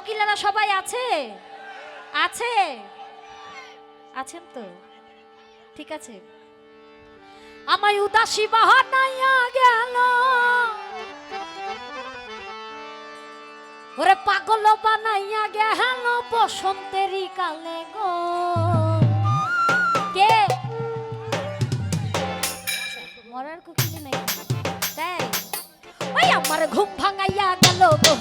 ওকিলারা সবাই আছে? আছে? আছেন তো? ঠিক আছে। আমায় উদাসী বাহানাইয়া গেল। ওরে পাগল বানাইয়া গেল বসন্তেরই কালে গো। কে? মরার কুকিলে নাই। তাই? ওই আমার ঘুম ভাঙাইয়া গেল গো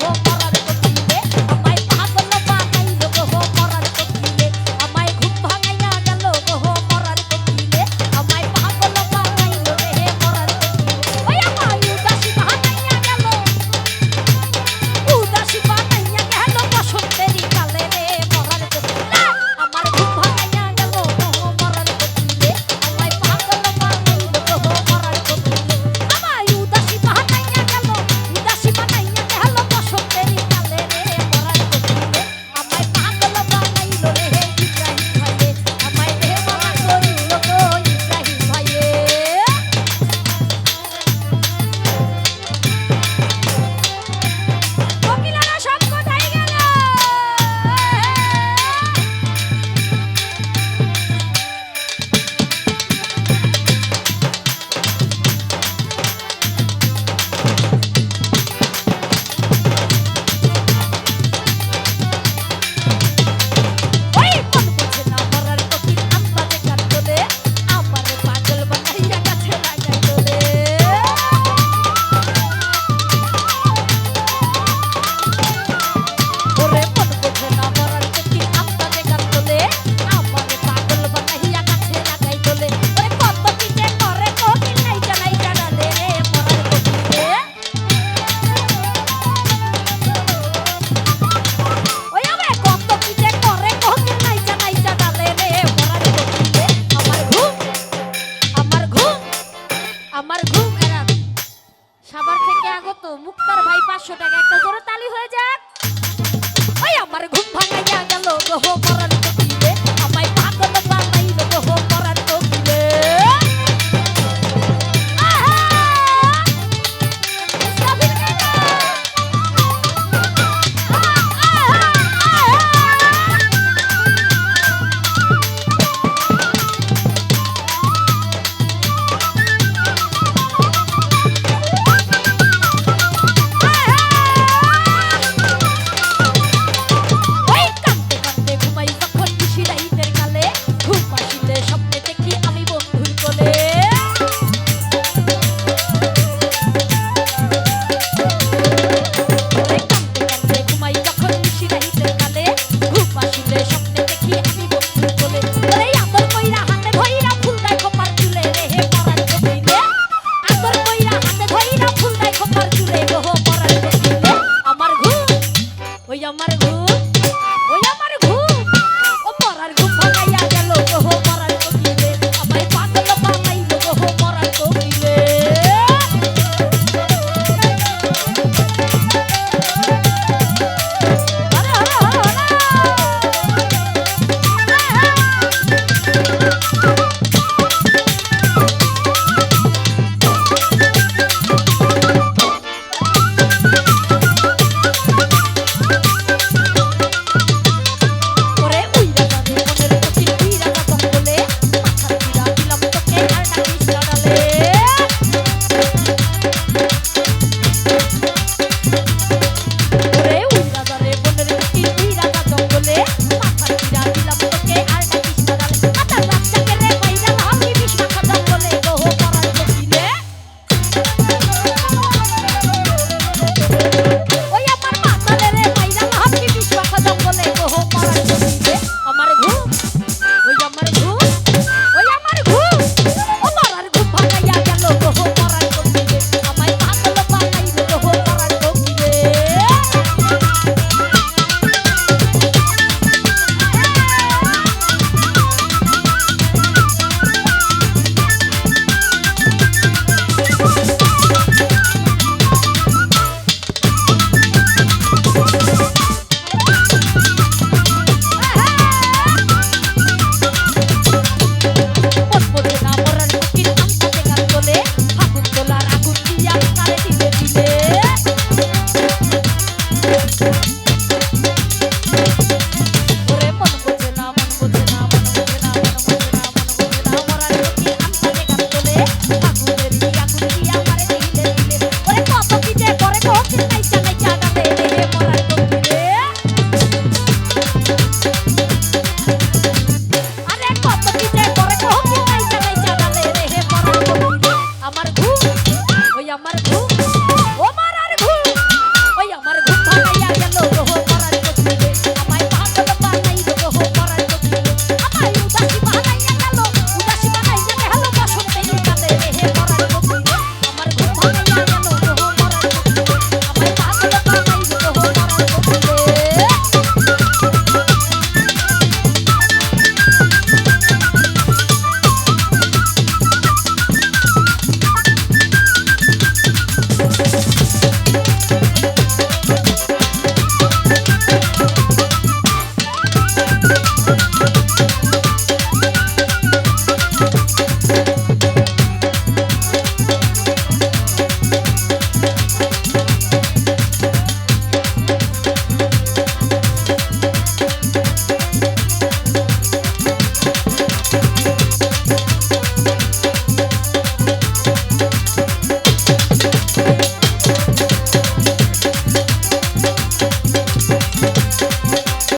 Oh.